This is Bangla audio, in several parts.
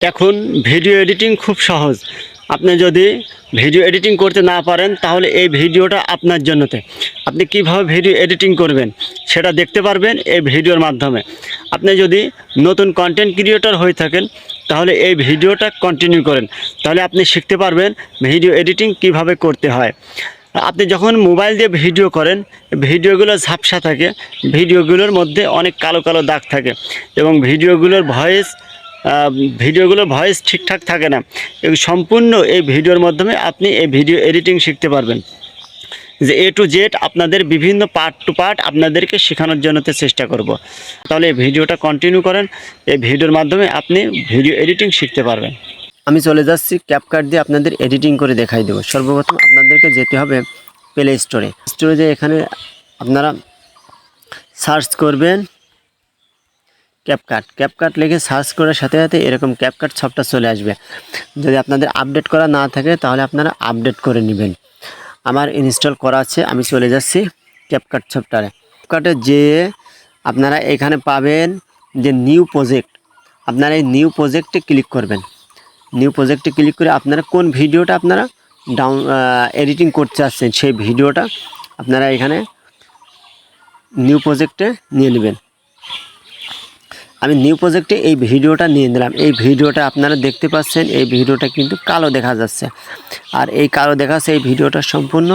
এখন ভিডিও এডিটিং খুব সহজ। আপনি যদি ভিডিও এডিটিং করতে না পারেন, তাহলে এই ভিডিওটা আপনার জন্যতে। আপনি কীভাবে ভিডিও এডিটিং করবেন, সেটা দেখতে পারবেন এই ভিডিওর মাধ্যমে। আপনি যদি নতুন কন্টেন্ট ক্রিয়েটর হয়ে থাকেন, তাহলে এই ভিডিওটা কন্টিনিউ করেন। তাহলে আপনি শিখতে পারবেন ভিডিও এডিটিং কীভাবে করতে হয়। আপনি যখন মোবাইল দিয়ে ভিডিও করেন ভিডিওগুলো ঝাপসা থাকে ভিডিওগুলোর মধ্যে অনেক কালো কালো দাগ থাকে এবং ভিডিওগুলোর ভয়েস ভিডিওগুলোর ভয়েস ঠিকঠাক থাকে না। সম্পূর্ণ এই ভিডিওর মাধ্যমে আপনি এই ভিডিও এডিটিং শিখতে পারবেন। যে এ টু জেড আপনাদের বিভিন্ন পার্ট টু পার্ট আপনাদেরকে শেখানোর জন্য চেষ্টা করব। তাহলে এই ভিডিওটা কন্টিনিউ করেন। এই ভিডিওর মাধ্যমে আপনি ভিডিও এডিটিং শিখতে পারবেন। আমি চলে যাচ্ছি ক্যাপকাট দিয়ে আপনাদের এডিটিং করে দেখাই দেবো। সর্বপ্রথম আপনাদেরকে যেতে হবে প্লে স্টোরে স্টোরে যে এখানে আপনারা সার্চ করবেন ক্যাপকাট ক্যাপকাট লিখে সার্চ করার সাথে সাথে এরকম ক্যাপকাট সবটা চলে আসবে। যদি আপনাদের আপডেট করা না থাকে, তাহলে আপনারা আপডেট করে নেবেন। আমার ইনস্টল করা আছে, আমি চলে যাচ্ছি ক্যাপকাট সফটওয়্যারে ক্যাপকাটে যে আপনারা এখানে পাবেন যে নিউ প্রজেক্ট আপনারা এই নিউ প্রজেক্টে ক্লিক করবেন। নিউ প্রজেক্টে ক্লিক করে আপনারা কোন ভিডিওটা আপনারা ডাউন এডিটিং করতে চাচ্ছেন সেই ভিডিওটা আপনারা এখানে নিউ প্রজেক্টে নিয়ে নেবেন। আমি নিউ প্রজেক্টে এই ভিডিওটা নিয়ে নিলাম। এই ভিডিওটা আপনারা দেখতে পাচ্ছেন এই ভিডিওটা কিন্তু কালো দেখা যাচ্ছে। আর এই কালো দেখাচ্ছে এই ভিডিওটা সম্পূর্ণ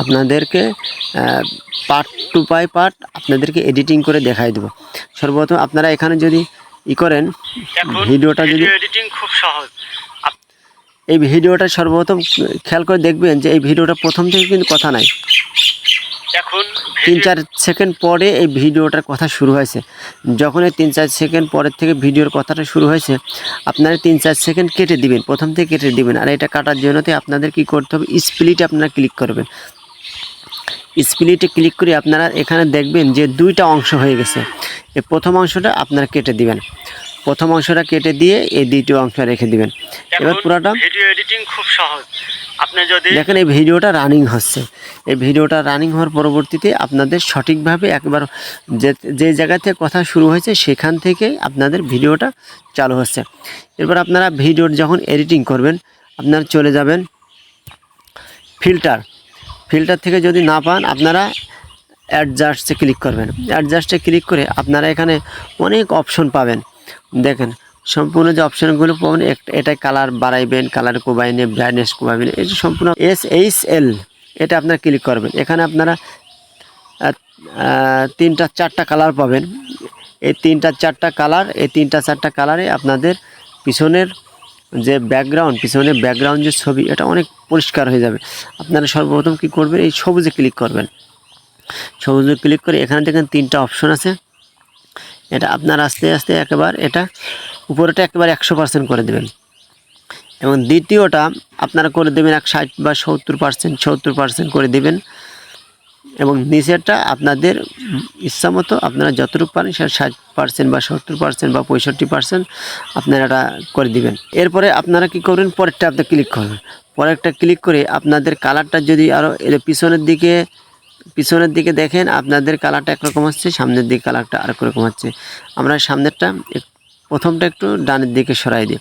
আপনাদেরকে পার্ট টু বাই পার্ট আপনাদেরকে এডিটিং করে দেখাই দেবো। সর্বপ্রথম আপনারা এখানে যদি ই করেন ভিডিওটা যদি এডিটিং খুব সহজ। এই ভিডিওটা সর্বপ্রথম খেয়াল করে দেখবেন যে এই ভিডিওটা প্রথম থেকে কিন্তু কথা নাই। এখন তিন চার সেকেন্ড পরে এই ভিডিওটার কথা শুরু হয়েছে। যখন এই তিন চার সেকেন্ড পরের থেকে ভিডিওর কথাটা শুরু হয়েছে, আপনারা তিন চার সেকেন্ড কেটে দিবেন, প্রথম থেকে কেটে দিবেন। আর এটা কাটার জন্যতে আপনাদের কি করতে হবে? স্প্লিটে আপনারা ক্লিক করবেন। স্প্লিটে ক্লিক করে আপনারা এখানে দেখবেন যে দুইটা অংশ হয়ে গেছে। এই প্রথম অংশটা আপনারা কেটে দিবেন। প্রথম অংশটা কেটে দিয়ে এই দ্বিতীয় অংশ রেখে দিবেন। এবার পুরোটা ভিডিও এডিটিং খুব সহজ। আপনি যদি দেখেন এই ভিডিওটা রানিং হচ্ছে। এই ভিডিওটা রানিং হওয়ার পরবর্তীতে আপনাদের সঠিকভাবে একবার যে যে জায়গা থেকে কথা শুরু হয়েছে সেখান থেকে আপনাদের ভিডিওটা চালু হচ্ছে। এরপর আপনারা ভিডিওর যখন এডিটিং করবেন আপনারা চলে যাবেন ফিল্টার ফিল্টার থেকে যদি না পান আপনারা অ্যাডজাস্টে ক্লিক করবেন। অ্যাডজাস্টে ক্লিক করে আপনারা এখানে অনেক অপশন পাবেন। দেখেন, সম্পূর্ণ যে অপশনগুলো পাবেন এটাই কালার বাড়াইবেন কালার কোবাইনে ব্রাইটনেস কোবাইবেন এটা সম্পূর্ণ এস এইচ এল এটা আপনারা ক্লিক করবেন। এখানে আপনারা তিনটা, চারটা কালার পাবেন। এই তিনটা, চারটা কালার এই তিনটা, চারটা কালারে আপনাদের পিছনের যে ব্যাকগ্রাউন্ড পিছনের ব্যাকগ্রাউন্ড যে ছবি, এটা অনেক পরিষ্কার হয়ে যাবে। আপনারা সর্বপ্রথম কি করবেন, এই সবুজে ক্লিক করবেন। সবুজে ক্লিক করে এখানে দেখেন তিনটা অপশন আছে। এটা আপনার আস্তে আস্তে একেবারে এটা উপরেটা একেবারে একশো পার্সেন্ট করে দেবেন। এবং দ্বিতীয়টা আপনারা করে দেবেন এক ষাট বা সত্তর পার্সেন্ট সত্তর পার্সেন্ট করে দেবেন। এবং নিচেরটা আপনাদের ইচ্ছা মতো আপনারা যতটুকু পারেন সেটা ষাট পার্সেন্ট বা সত্তর পার্সেন্ট বা পঁয়ষট্টি পার্সেন্ট আপনারা এটা করে দিবেন। এরপরে আপনারা কি করবেন? পরেরটা আপনি ক্লিক করবেন। পরেরটা ক্লিক করে আপনাদের কালারটা যদি আরও এর পিছনের দিকে পিছনের দিকে দেখেন, আপনাদের কালারটা একরকম হচ্ছে সামনের দিকে কালারটা আরেক রকম হচ্ছে আমরা সামনেরটা প্রথমটা একটু ডানের দিকে সরাই দিই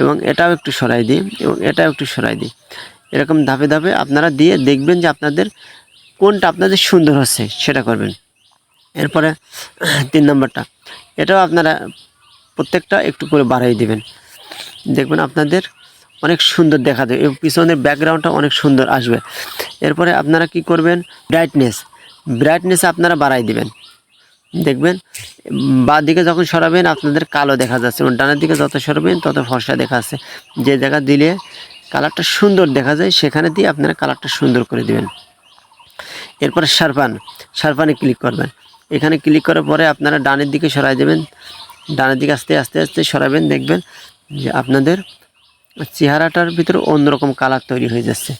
এবং এটাও একটু সরাই দিই এবং এটাও একটু সরাই দিই। এরকম ধাপে ধাপে আপনারা দিয়ে দেখবেন যে আপনাদের কোনটা আপনাদের সুন্দর হচ্ছে, সেটা করবেন। এরপরে তিন নম্বরটা, এটাও আপনারা প্রত্যেকটা একটু করে বাড়াই দিবেন। দেখবেন আপনাদের অনেক সুন্দর দেখা দেবে এবং পিছনের ব্যাকগ্রাউন্ডটা অনেক সুন্দর আসবে। এরপরে আপনারা কি করবেন? ব্রাইটনেস ব্রাইটনেস আপনারা বাড়াই দিবেন। দেখবেন বা দিকে যখন সরাবেন, আপনাদের কালো দেখা যাচ্ছে এবং ডানের দিকে যত সরাবেন, তত ফর্সা দেখা যাচ্ছে। যে জায়গা দিলে কালারটা সুন্দর দেখা যায়, সেখানে দিয়ে আপনারা কালারটা সুন্দর করে দিবেন। এরপরে শারপান শারপানে ক্লিক করবেন। এখানে ক্লিক করার পরে আপনারা ডানের দিকে সরাই দেবেন। ডানের দিকে আস্তে আস্তে আস্তে সরাবেন, দেখবেন যে আপনাদের চেহারাটার ভিতরে অন্যরকম কালার তৈরি হয়ে যাচ্ছে।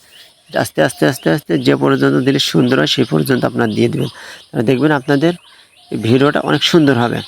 আস্তে আস্তে আস্তে আস্তে যে পর্যন্ত দিলে সুন্দর হয়, সেই পর্যন্ত আপনার দিয়ে দেবেন। তাহলে দেখবেন আপনাদের ভিডিওটা অনেক সুন্দর হবে।